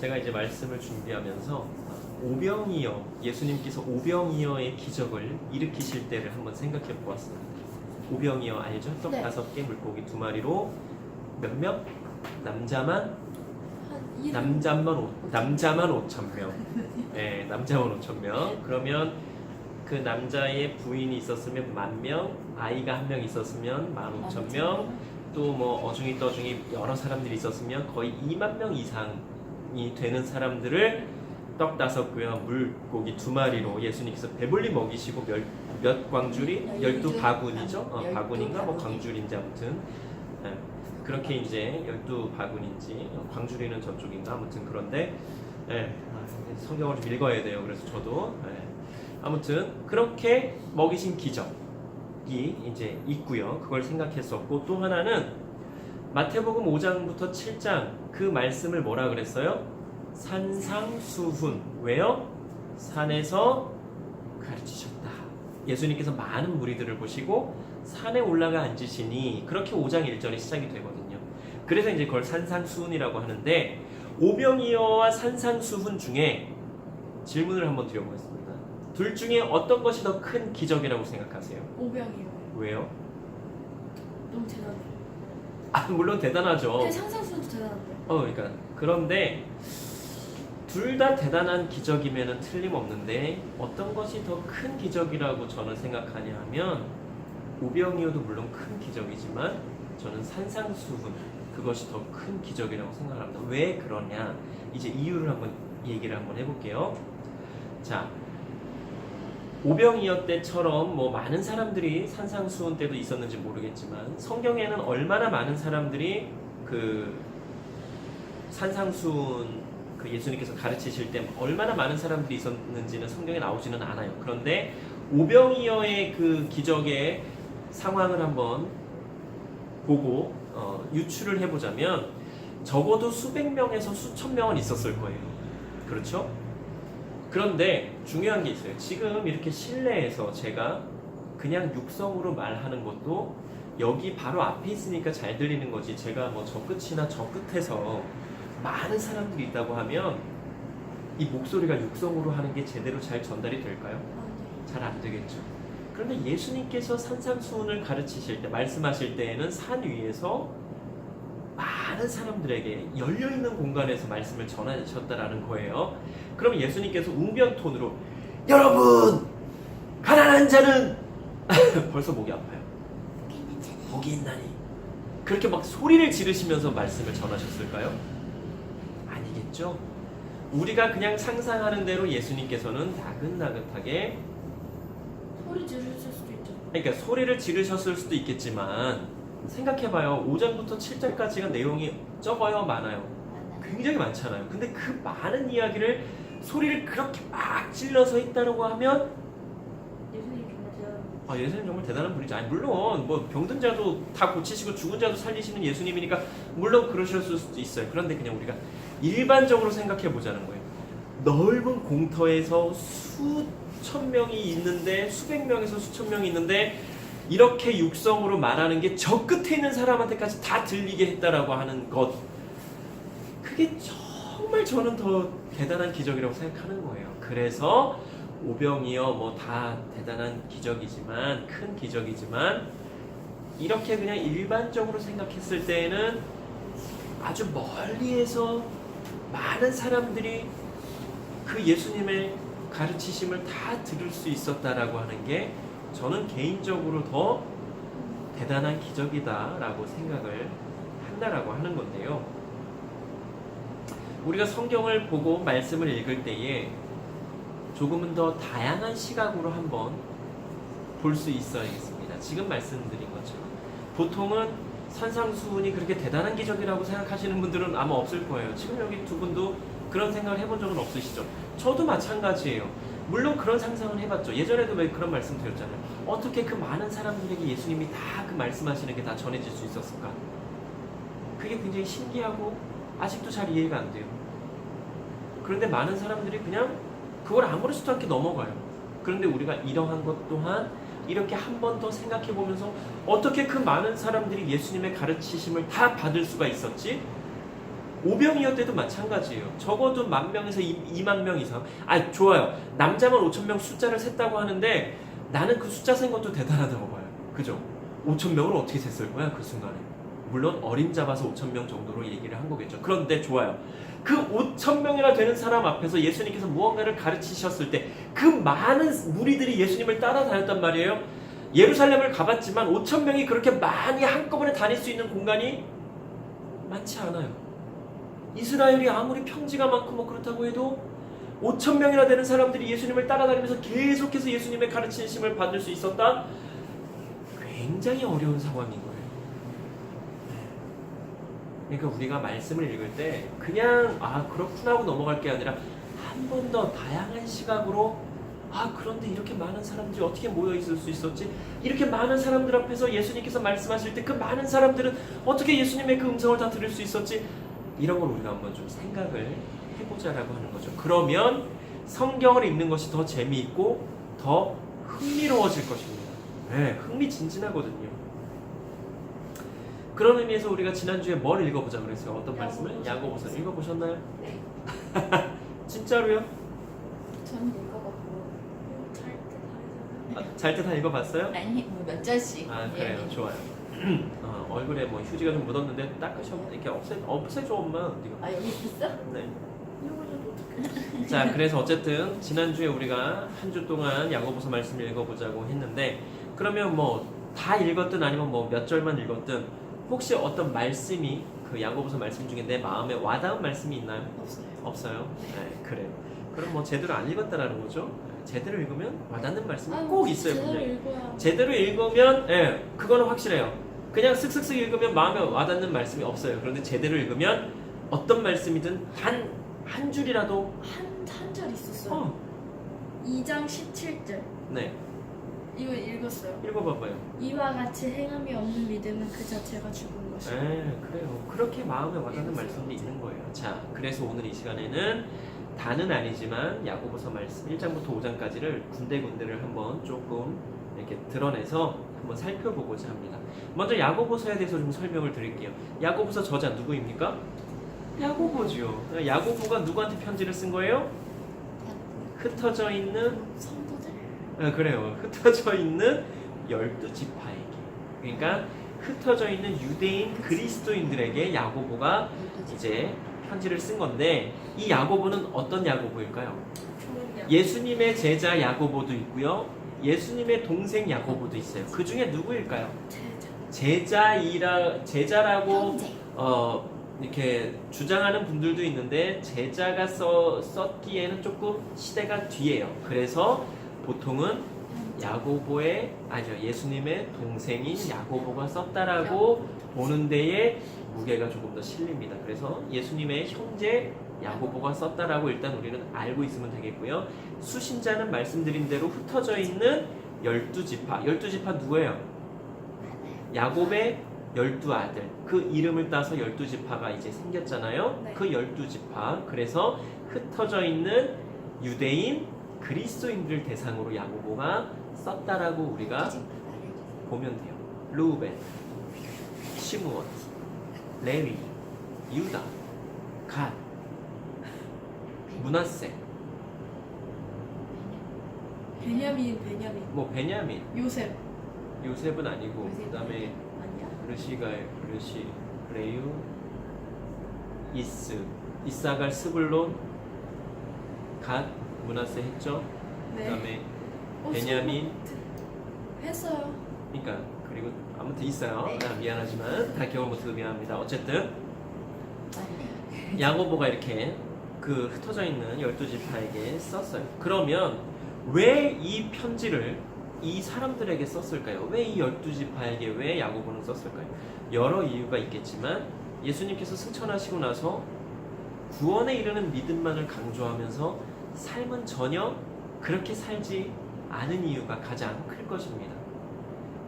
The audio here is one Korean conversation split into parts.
제가 이제 말씀을 준비하면서 오병이어 예수님께서 오병이어의 기적을 일으키실 때를 한번 생각해 보았습니다. 오병이어 알죠? 떡 네. 다섯 개 물고기 두 마리로 몇 명? 남자만. 남자만 오, 남자만 5천 명. 네, 남자만 5천 명. 그러면 그 남자의 부인이 있었으면 만 명, 아이가 한 명 있었으면 만 5천 명, 또 뭐 어중이 떠중이 여러 사람들이 있었으면 거의 2만 명 이상 이 되는 사람들을 떡 다섯 개와 물고기 두 마리로 예수님께서 배불리 먹이시고 몇, 몇 광줄이 열- 열두 열두 바구니죠? 어, 바구니인가 뭐. 광줄인지 아무튼 예, 그렇게 이제 열두 바구니인지 어, 광줄이는 저쪽인가 아무튼 그런데 예, 아, 성경을 좀 읽어야 돼요. 그래서 저도 예. 아무튼 그렇게 먹이신 기적이 이제 있고요. 그걸 생각했었고 또 하나는 마태복음 5장부터 7장 그 말씀을 뭐라 그랬어요? 산상수훈 왜요? 산에서 가르치셨다. 예수님께서 많은 무리들을 보시고 산에 올라가 앉으시니 그렇게 5장 1절이 시작이 되거든요. 그래서 이제 그걸 산상수훈이라고 하는데 오병이어와 산상수훈 중에 질문을 한번 드려보겠습니다. 둘 중에 어떤 것이 더 큰 기적이라고 생각하세요? 오병이요. 왜요? 너무 대단해. 아 물론 대단하죠. 그 상상수도 대단한데. 어, 그러니까 그런데 둘 다 대단한 기적이면은 틀림없는데 어떤 것이 더 큰 기적이라고 저는 생각하냐 하면 오병이어도 물론 큰 기적이지만 저는 산상수훈 그것이 더 큰 기적이라고 생각합니다. 왜 그러냐? 이제 이유를 한번 얘기를 한번 해볼게요. 자, 오병이어 때처럼 뭐 많은 사람들이 산상수훈 때도 있었는지 모르겠지만 성경에는 얼마나 많은 사람들이 그 산상수훈 그 예수님께서 가르치실 때 얼마나 많은 사람들이 있었는지는 성경에 나오지는 않아요. 그런데 오병이어의 그 기적의 상황을 한번 보고 어, 유추를 해보자면 적어도 수백 명에서 수천 명은 있었을 거예요. 그렇죠? 그런데 중요한 게 있어요. 지금 이렇게 실내에서 제가 그냥 육성으로 말하는 것도 여기 바로 앞에 있으니까 잘 들리는 거지. 제가 뭐 저 끝이나 저 끝에서 많은 사람들이 있다고 하면 이 목소리가 육성으로 하는 게 제대로 잘 전달이 될까요? 잘 안 되겠죠. 그런데 예수님께서 산상수훈을 가르치실 때, 말씀하실 때에는 산 위에서 많은 사람들에게 열려 있는 공간에서 말씀을 전하셨다라는 거예요. 그럼 예수님께서 웅변 톤으로 여러분 가난한 자는 벌써 목이 아파요. 복이 있나니 그렇게 막 소리를 지르시면서 말씀을 전하셨을까요? 아니겠죠. 우리가 그냥 상상하는 대로 예수님께서는 나긋나긋하게 소리 지르실 수도 있죠. 그러니까 소리를 지르셨을 수도 있겠지만 생각해봐요. 5장부터 7장까지가 내용이 적어요, 많아요. 굉장히 많잖아요. 근데 그 많은 이야기를 소리를 그렇게 막 찔러서 했다고 하면 예수님 정말 대단한. 아, 예수님 정말 대단한 분이죠. 아니, 물론 뭐 병든 자도 다 고치시고 죽은 자도 살리시는 예수님이니까 물론 그러셨을 수도 있어요. 그런데 그냥 우리가 일반적으로 생각해 보자는 거예요. 넓은 공터에서 수천 명이 있는데 수백 명에서 수천 명이 있는데 이렇게 육성으로 말하는 게 저 끝에 있는 사람한테까지 다 들리게 했다라고 하는 것 그게 정말 저는 더 대단한 기적이라고 생각하는 거예요. 그래서 오병이어 뭐 다 대단한 기적이지만 큰 기적이지만 이렇게 그냥 일반적으로 생각했을 때에는 아주 멀리에서 많은 사람들이 그 예수님의 가르치심을 다 들을 수 있었다라고 하는 게 저는 개인적으로 더 대단한 기적이다라고 생각을 한다라고 하는 건데요. 우리가 성경을 보고 말씀을 읽을 때에 조금은 더 다양한 시각으로 한번 볼 수 있어야겠습니다. 지금 말씀드린 것처럼 보통은 산상수훈이 그렇게 대단한 기적이라고 생각하시는 분들은 아마 없을 거예요. 지금 여기 두 분도 그런 생각을 해본 적은 없으시죠? 저도 마찬가지예요. 물론 그런 상상을 해봤죠. 예전에도 왜 그런 말씀 드렸잖아요. 어떻게 그 많은 사람들에게 예수님이 다 그 말씀하시는 게 다 전해질 수 있었을까? 그게 굉장히 신기하고 아직도 잘 이해가 안 돼요. 그런데 많은 사람들이 그냥 그걸 아무렇지도 않게 넘어가요. 그런데 우리가 이러한 것 또한 이렇게 한 번 더 생각해 보면서 어떻게 그 많은 사람들이 예수님의 가르치심을 다 받을 수가 있었지? 오병이어 때도 마찬가지예요. 적어도 만 명에서 이, 2만 명 이상. 아 좋아요. 남자만 5천 명 숫자를 셌다고 하는데 나는 그 숫자 센 것도 대단하다고 봐요. 그죠? 5천 명을 어떻게 셌을 거야 그 순간에. 물론 어림 잡아서 5천 명 정도로 얘기를 한 거겠죠. 그런데 좋아요. 그 5천 명이나 되는 사람 앞에서 예수님께서 무언가를 가르치셨을 때 그 많은 무리들이 예수님을 따라다녔단 말이에요. 예루살렘을 가봤지만 5천 명이 그렇게 많이 한꺼번에 다닐 수 있는 공간이 많지 않아요. 이스라엘이 아무리 평지가 많고 뭐 그렇다고 해도 5천 명이나 되는 사람들이 예수님을 따라다니면서 계속해서 예수님의 가르치심을 받을 수 있었다. 굉장히 어려운 상황인 거예요. 그러니까 우리가 말씀을 읽을 때 그냥 아 그렇구나 하고 넘어갈 게 아니라 한 번 더 다양한 시각으로 아 그런데 이렇게 많은 사람들이 어떻게 모여 있을 수 있었지? 이렇게 많은 사람들 앞에서 예수님께서 말씀하실 때 그 많은 사람들은 어떻게 예수님의 그 음성을 다 들을 수 있었지? 이런 걸 우리가 한번 좀 생각을 해보자라고 하는 거죠. 그러면 성경을 읽는 것이 더 재미있고 더 흥미로워질 것입니다. 네, 흥미진진하거든요. 그런 의미에서 우리가 지난주에 뭘 읽어보자 그랬어요? 어떤 말씀을? 야고보서. 읽어보셨나요? 네. 진짜로요? 저는 읽어봤고 잘때 잘때다 읽어봤어요? 아니 뭐몇 절씩. 아 예, 그래요 예. 좋아요 어, 얼굴에 뭐 휴지가 좀 묻었는데 닦으셔 이렇게 없애 없애줘 엄마 네가 아 여기 있었어? 네. 자 그래서 어쨌든 지난주에 우리가 한 주 동안 야고보서 말씀을 읽어보자고 했는데 그러면 뭐 다 읽었든 아니면 뭐 몇 절만 읽었든 혹시 어떤 말씀이 그 야고보서 말씀 중에 내 마음에 와닿은 말씀이 있나요? 없어요. 없어요? 네. 그래요. 그럼 뭐 제대로 안 읽었다라는 거죠? 제대로 읽으면 와닿는 말씀이 아유, 꼭 있어요 제대로 분명히. 읽어야 제대로 읽으면 예, 그거는 확실해요. 그냥 슥슥슥 읽으면 마음에 와닿는 말씀이 없어요. 그런데 제대로 읽으면 어떤 말씀이든 한, 한 줄이라도 한한절 있었어요? 어, 2장 17절. 네, 이거 읽었어요 읽어봐봐요. 이와 같이 행함이 없는 믿음은 그 자체가 죽은 것이다 예, 그래요. 그렇게 마음에 와닿는 말씀이 있는 거예요. 자, 그래서 오늘 이 시간에는 다는 아니지만 야고보서 말씀 1장부터 5장까지를 군데군데를 한번 조금 이렇게 드러내서 한번 살펴보고자 합니다. 먼저 야고보서에 대해서 좀 설명을 드릴게요. 야고보서 저자 누구입니까? 야고보죠. 야고보가 누구한테 편지를 쓴 거예요? 흩어져 있는 성 아, 그래요. 흩어져 있는 열두 지파에게. 그러니까 흩어져 있는 유대인 그리스도인들에게 야고보가 이제 편지를 쓴 건데 이 야고보는 어떤 야고보일까요? 예수님의 제자 야고보도 있고요. 예수님의 동생 야고보도 있어요. 그 중에 누구일까요? 제자 제자이라 제자라고. 어 이렇게 주장하는 분들도 있는데 제자가 써, 썼기에는 조금 시대가 뒤에요. 그래서 보통은 야고보의 아니죠 예수님의 동생인 야고보가 썼다라고 보는 데에 무게가 조금 더 실립니다. 그래서 예수님의 형제 야고보가 썼다라고 일단 우리는 알고 있으면 되겠고요. 수신자는 말씀드린 대로 흩어져 있는 열두 지파. 열두 지파 누구예요? 야곱의 열두 아들. 그 이름을 따서 열두 지파가 이제 생겼잖아요. 네. 그 열두 지파. 그래서 흩어져 있는 유대인 그리스도인들 대상으로 야고보가 썼다라고 우리가 보면 돼요. 루벤, 시므온, 레위, 유다, 갓, 문하세, 베냐민 베냐민. 뭐 베냐민, 요셉. 요셉은 아니고 요셉은 그다음에 아니야. 르시갈, 르시, 레유, 이스, 이사갈, 스불론, 갓, 문하세 했죠. 네 그다음에 어, 베냐민. 했어요 그러니까 그리고 아무튼 있어요. 네. 아, 미안하지만 다 기억을 못해서 미안합니다. 어쨌든. 야고보가 이렇게 그 흩어져 있는 열두 지파에게 썼어요. 그러면 왜 이 편지를 이 사람들에게 썼을까요? 왜 이 열두 지파에게 왜 야고보는 썼을까요? 여러 이유가 있겠지만 예수님께서 승천하시고 나서 구원에 이르는 믿음만을 강조하면서 삶은 전혀 그렇게 살지 않은 이유가 가장 클 것입니다.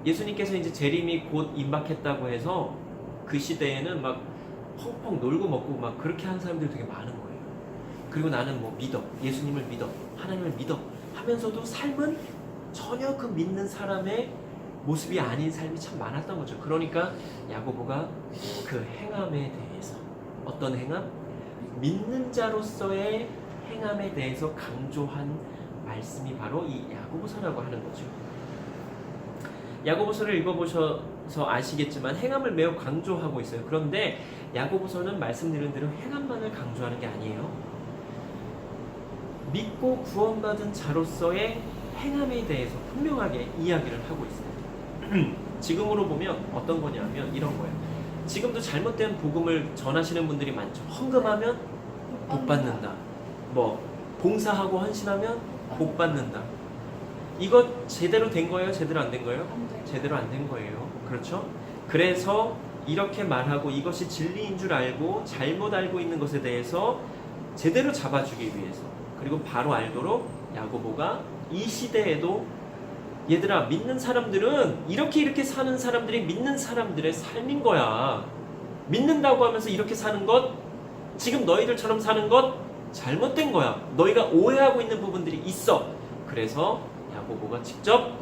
예수님께서 이제 재림이 곧 임박했다고 해서 그 시대에는 막 펑펑 놀고 먹고 막 그렇게 하는 사람들이 되게 많은 거예요. 그리고 나는 뭐 믿어. 예수님을 믿어. 하나님을 믿어. 하면서도 삶은 전혀 그 믿는 사람의 모습이 아닌 삶이 참 많았던 거죠. 그러니까 야고보가 그 행함에 대해서 어떤 행함? 믿는 자로서의 행함에 대해서 강조한 말씀이 바로 이 야고보서라고 하는 거죠. 야고보서를 읽어보셔서 아시겠지만 행함을 매우 강조하고 있어요. 그런데 야고보서는 말씀드린 대로 행함만을 강조하는 게 아니에요. 믿고 구원받은 자로서의 행함에 대해서 분명하게 이야기를 하고 있어요. 지금으로 보면 어떤 거냐면 이런 거예요. 지금도 잘못된 복음을 전하시는 분들이 많죠. 헌금하면 복 받는다. 뭐 봉사하고 헌신하면 복 받는다. 이거 제대로 된 거예요? 제대로 안 된 거예요? 제대로 안 된 거예요. 그렇죠? 그래서 이렇게 말하고 이것이 진리인 줄 알고 잘못 알고 있는 것에 대해서 제대로 잡아주기 위해서 그리고 바로 알도록 야고보가 이 시대에도 얘들아 믿는 사람들은 이렇게 이렇게 사는 사람들이 믿는 사람들의 삶인 거야. 믿는다고 하면서 이렇게 사는 것 지금 너희들처럼 사는 것 잘못된 거야. 너희가 오해하고 있는 부분들이 있어. 그래서 야고보가 직접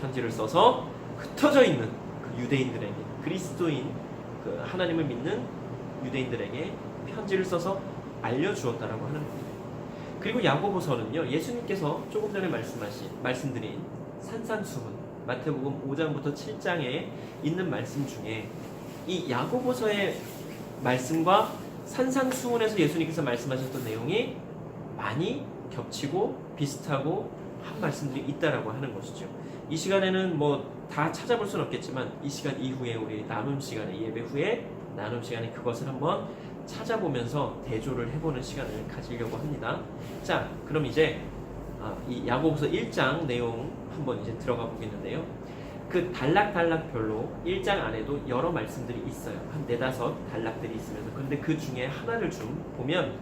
편지를 써서 흩어져 있는 그 유대인들에게 그리스도인 그 하나님을 믿는 유대인들에게 편지를 써서 알려주었다라고 하는 겁니다. 그리고 야고보서는요 예수님께서 조금 전에 말씀하신 말씀드린 산상수훈 마태복음 5장부터 7장에 있는 말씀 중에 이 야고보서의 말씀과 산상수훈에서 예수님께서 말씀하셨던 내용이 많이 겹치고 비슷하고 한 말씀들이 있다라고 하는 것이죠. 이 시간에는 뭐 다 찾아볼 수는 없겠지만 이 시간 이후에 우리 나눔 시간에 예배 후에 나눔 시간에 그것을 한번 찾아보면서 대조를 해보는 시간을 가지려고 합니다. 자, 그럼 이제 아, 이 야고보서 1장 내용 한번 이제 들어가 보겠는데요. 그 단락단락별로 1장 안에도 여러 말씀들이 있어요. 한 네다섯 단락들이 있으면서 근데 그 중에 하나를 좀 보면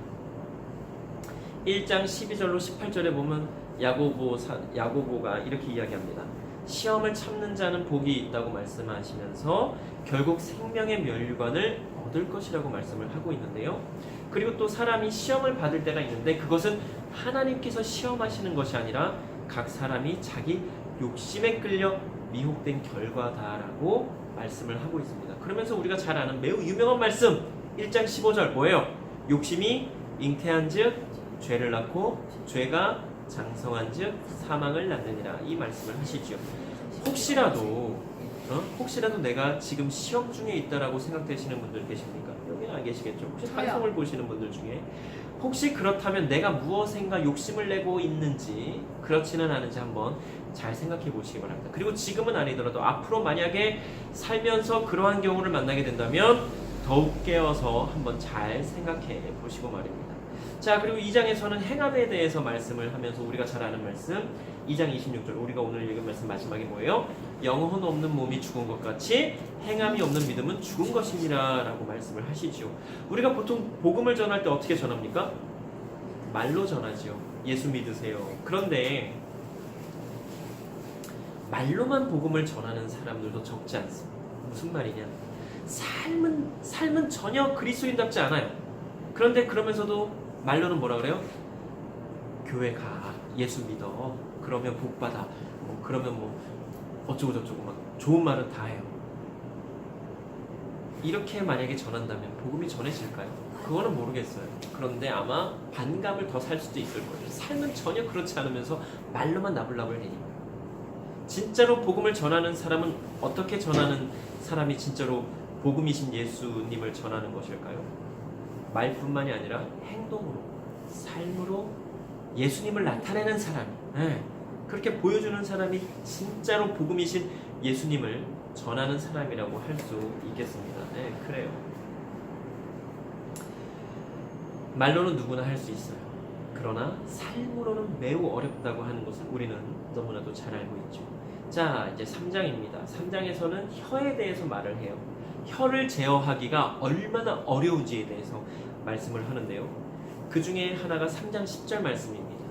1장 12절로 18절에 보면 야고보 사, 야고보가 이렇게 이야기합니다. 시험을 참는 자는 복이 있다고 말씀하시면서 결국 생명의 멸류관을 얻을 것이라고 말씀을 하고 있는데요. 그리고 또 사람이 시험을 받을 때가 있는데 그것은 하나님께서 시험하시는 것이 아니라 각 사람이 자기 욕심에 끌려 미혹된 결과다라고 말씀을 하고 있습니다. 그러면서 우리가 잘 아는 매우 유명한 말씀 1장 15절 뭐예요? 욕심이 잉태한즉 죄를 낳고 죄가 장성한즉 사망을 낳느니라 이 말씀을 하시죠. 혹시라도 어? 혹시라도 내가 지금 시험 중에 있다라고 생각되시는 분들 계십니까? 여기는 안 계시겠죠. 혹시. 방송을 보시는 분들 중에 혹시 그렇다면 내가 무엇인가 욕심을 내고 있는지 그렇지는 않은지 한번 잘 생각해 보시기 바랍니다. 그리고 지금은 아니더라도 앞으로 만약에 살면서 그러한 경우를 만나게 된다면 더욱 깨어서 한번 잘 생각해 보시고 말입니다. 자, 그리고 2장에서는 행함에 대해서 말씀을 하면서 우리가 잘 아는 말씀 2장 26절 우리가 오늘 읽은 말씀 마지막에 뭐예요? 영혼 없는 몸이 죽은 것 같이 행함이 없는 믿음은 죽은 것이니라 라고 말씀을 하시죠. 우리가 보통 복음을 전할 때 어떻게 전합니까? 말로 전하지요. 예수 믿으세요. 그런데 말로만 복음을 전하는 사람들도 적지 않습니다. 무슨 말이냐? 삶은 삶은 전혀 그리스도인답지 않아요. 그런데 그러면서도 말로는 뭐라 그래요? 교회 가 예수 믿어 그러면 복 받아 뭐 그러면 뭐 어쩌고 저쩌고 막 좋은 말은 다 해요. 이렇게 만약에 전한다면 복음이 전해질까요? 그거는 모르겠어요. 그런데 아마 반감을 더 살 수도 있을 거예요. 삶은 전혀 그렇지 않으면서 말로만 나불나불 되니까. 진짜로 복음을 전하는 사람은 어떻게 전하는 사람이 진짜로 복음이신 예수님을 전하는 것일까요? 말뿐만이 아니라 행동으로, 삶으로 예수님을 나타내는 사람, 예, 그렇게 보여주는 사람이 진짜로 복음이신 예수님을 전하는 사람이라고 할 수 있겠습니다. 네, 그래요. 말로는 누구나 할 수 있어요. 그러나 삶으로는 매우 어렵다고 하는 것을 우리는 너무나도 잘 알고 있죠. 자, 이제 3장입니다. 3장에서는 혀에 대해서 말을 해요. 혀를 제어하기가 얼마나 어려운지에 대해서 말씀을 하는데요. 그 중에 하나가 3장 10절 말씀입니다.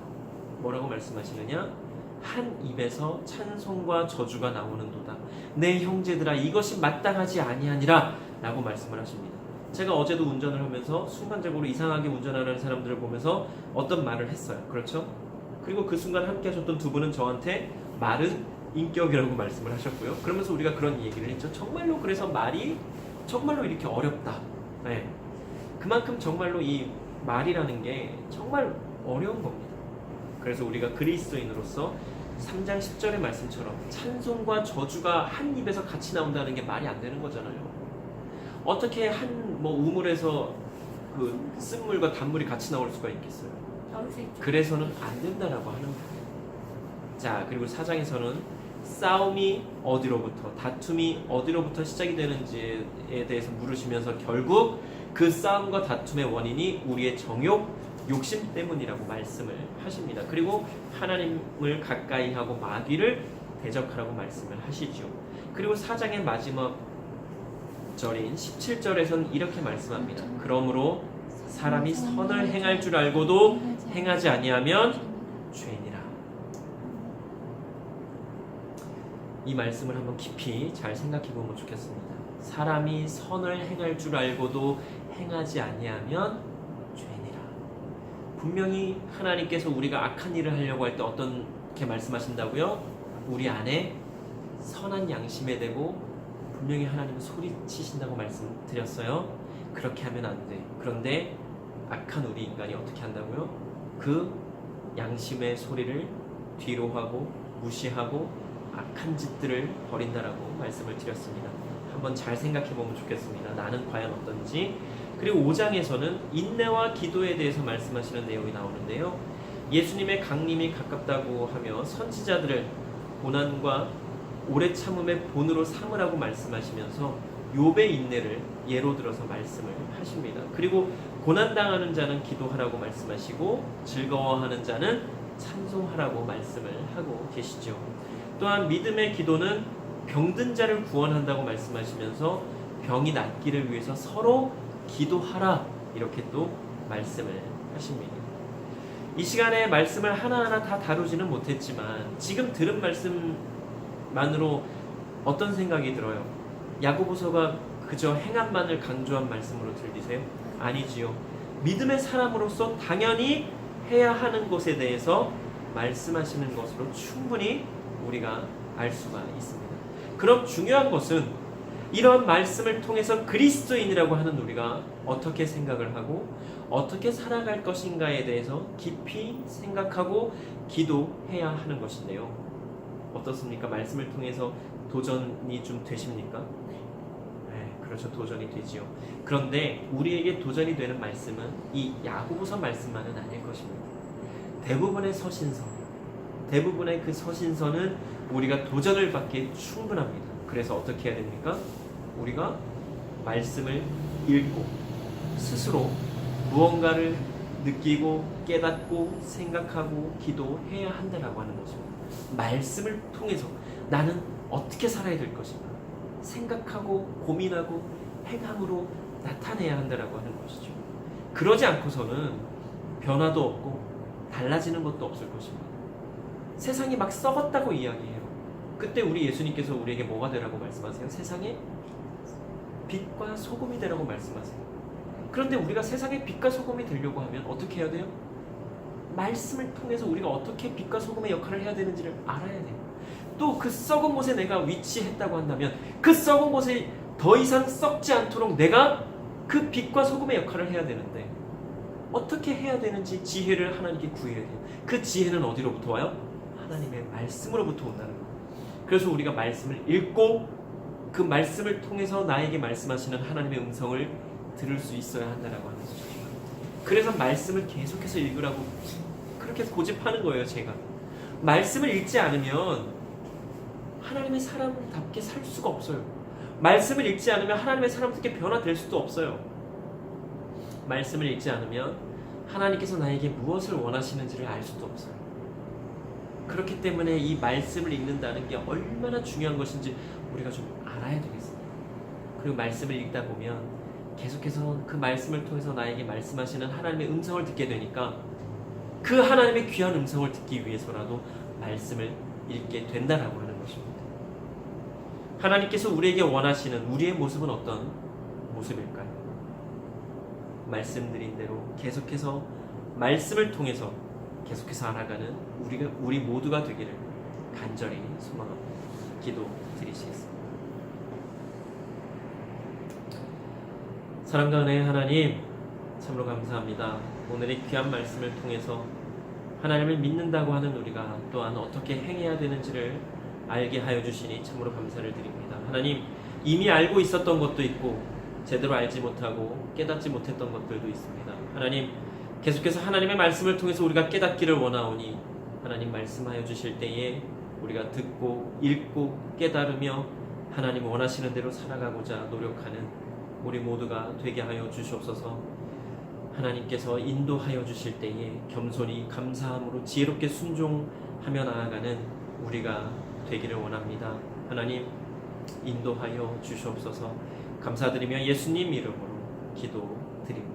뭐라고 말씀하시느냐? 한 입에서 찬송과 저주가 나오는도다. 내 형제들아 이것이 마땅하지 아니하니라 라고 말씀을 하십니다. 제가 어제도 운전을 하면서 순간적으로 이상하게 운전하는 사람들을 보면서 어떤 말을 했어요. 그렇죠? 그리고 그 순간 함께 하셨던 두 분은 저한테 말은 인격이라고 말씀을 하셨고요. 그러면서 우리가 그런 얘기를 했죠. 정말로 그래서 말이 정말로 이렇게 어렵다. 네. 그만큼 정말로 이 말이라는 게 정말 어려운 겁니다. 그래서 우리가 그리스도인으로서 3장 10절의 말씀처럼 찬송과 저주가 한 입에서 같이 나온다는 게 말이 안 되는 거잖아요. 어떻게 한 뭐 우물에서 그 쓴물과 단물이 같이 나올 수가 있겠어요? 나올 수 있죠. 그래서는 안 된다라고 하는 거예요. 자, 그리고 사장에서는 싸움이 어디로부터, 다툼이 어디로부터 시작이 되는지에 대해서 물으시면서 결국 그 싸움과 다툼의 원인이 우리의 정욕, 욕심 때문이라고 말씀을 하십니다. 그리고 하나님을 가까이 하고 마귀를 대적하라고 말씀을 하시죠. 그리고 사장의 마지막 절인 17절에서는 이렇게 말씀합니다. 그러므로 사람이 선을 행할 줄 알고도 행하지 아니하면 죄니라. 이 말씀을 한번 깊이 잘 생각해 보면 좋겠습니다. 사람이 선을 행할 줄 알고도 행하지 아니하면 죄니라. 분명히 하나님께서 우리가 악한 일을 하려고 할 때 어떻게 말씀하신다고요? 우리 안에 선한 양심에 대고 분명히 하나님은 소리치신다고 말씀드렸어요. 그렇게 하면 안 돼. 그런데 악한 우리 인간이 어떻게 한다고요? 그 양심의 소리를 뒤로 하고 무시하고 악한 짓들을 벌인다라고 말씀을 드렸습니다. 한번 잘 생각해 보면 좋겠습니다. 나는 과연 어떤지. 그리고 5장에서는 인내와 기도에 대해서 말씀하시는 내용이 나오는데요. 예수님의 강림이 가깝다고 하며 선지자들을 고난과 오래 참음의 본으로 삼으라고 말씀하시면서 욥의 인내를 예로 들어서 말씀을 하십니다. 그리고 고난 당하는 자는 기도하라고 말씀하시고 즐거워하는 자는 찬송하라고 말씀을 하고 계시죠. 또한 믿음의 기도는 병든 자를 구원한다고 말씀하시면서 병이 낫기를 위해서 서로 기도하라 이렇게 또 말씀을 하십니다. 이 시간에 말씀을 하나하나 다 다루지는 못했지만 지금 들은 말씀 만으로 어떤 생각이 들어요? 야고보서가 그저 행함만을 강조한 말씀으로 들리세요? 아니지요. 믿음의 사람으로서 당연히 해야 하는 것에 대해서 말씀하시는 것으로 충분히 우리가 알 수가 있습니다. 그럼 중요한 것은 이런 말씀을 통해서 그리스도인이라고 하는 우리가 어떻게 생각을 하고 어떻게 살아갈 것인가에 대해서 깊이 생각하고 기도해야 하는 것인데요. 어떻습니까? 말씀을 통해서 도전이 좀 되십니까? 네, 그렇죠. 도전이 되지요. 그런데 우리에게 도전이 되는 말씀은 이 야고보서 말씀만은 아닐 것입니다. 대부분의 서신서, 대부분의 그 서신서는 우리가 도전을 받기에 충분합니다. 그래서 어떻게 해야 됩니까? 우리가 말씀을 읽고 스스로 무언가를 느끼고 깨닫고 생각하고 기도해야 한다라고 하는 것입니다. 말씀을 통해서 나는 어떻게 살아야 될 것인가 생각하고 고민하고 행함으로 나타내야 한다라고 하는 것이죠. 그러지 않고서는 변화도 없고 달라지는 것도 없을 것입니다. 세상이 막 썩었다고 이야기해요. 그때 우리 예수님께서 우리에게 뭐가 되라고 말씀하세요? 세상에 빛과 소금이 되라고 말씀하세요. 그런데 우리가 세상의 빛과 소금이 되려고 하면 어떻게 해야 돼요? 말씀을 통해서 우리가 어떻게 빛과 소금의 역할을 해야 되는지를 알아야 돼요. 또 그 썩은 곳에 내가 위치했다고 한다면 그 썩은 곳에 더 이상 썩지 않도록 내가 그 빛과 소금의 역할을 해야 되는데 어떻게 해야 되는지 지혜를 하나님께 구해야 돼요. 그 지혜는 어디로부터 와요? 하나님의 말씀으로부터 온다는 거예요. 그래서 우리가 말씀을 읽고 그 말씀을 통해서 나에게 말씀하시는 하나님의 음성을 들을 수 있어야 한다라고 하는 거죠. 그래서 말씀을 계속해서 읽으라고 그렇게 고집하는 거예요, 제가. 말씀을 읽지 않으면 하나님의 사람답게 살 수가 없어요. 말씀을 읽지 않으면 하나님의 사람답게 변화될 수도 없어요. 말씀을 읽지 않으면 하나님께서 나에게 무엇을 원하시는지를 알 수도 없어요. 그렇기 때문에 이 말씀을 읽는다는 게 얼마나 중요한 것인지 우리가 좀 알아야 되겠습니다. 그리고 말씀을 읽다 보면 계속해서 그 말씀을 통해서 나에게 말씀하시는 하나님의 음성을 듣게 되니까 그 하나님의 귀한 음성을 듣기 위해서라도 말씀을 읽게 된다라고 하는 것입니다. 하나님께서 우리에게 원하시는 우리의 모습은 어떤 모습일까요? 말씀드린 대로 계속해서 말씀을 통해서 계속해서 알아가는 우리가 우리 모두가 되기를 간절히 소망합니다. 기도 드리시겠습니다. 사랑과 은혜의 하나님, 참으로 감사합니다. 오늘의 귀한 말씀을 통해서 하나님을 믿는다고 하는 우리가 또한 어떻게 행해야 되는지를 알게 하여 주시니 참으로 감사를 드립니다. 하나님 이미 알고 있었던 것도 있고 제대로 알지 못하고 깨닫지 못했던 것들도 있습니다. 하나님 계속해서 하나님의 말씀을 통해서 우리가 깨닫기를 원하오니 하나님 말씀하여 주실 때에 우리가 듣고 읽고 깨달으며 하나님 원하시는 대로 살아가고자 노력하는 우리 모두가 되게 하여 주시옵소서. 하나님께서 인도하여 주실 때에 겸손히 감사함으로 지혜롭게 순종하며 나아가는 우리가 되기를 원합니다. 하나님 인도하여 주시옵소서. 감사드리며 예수님 이름으로 기도드립니다.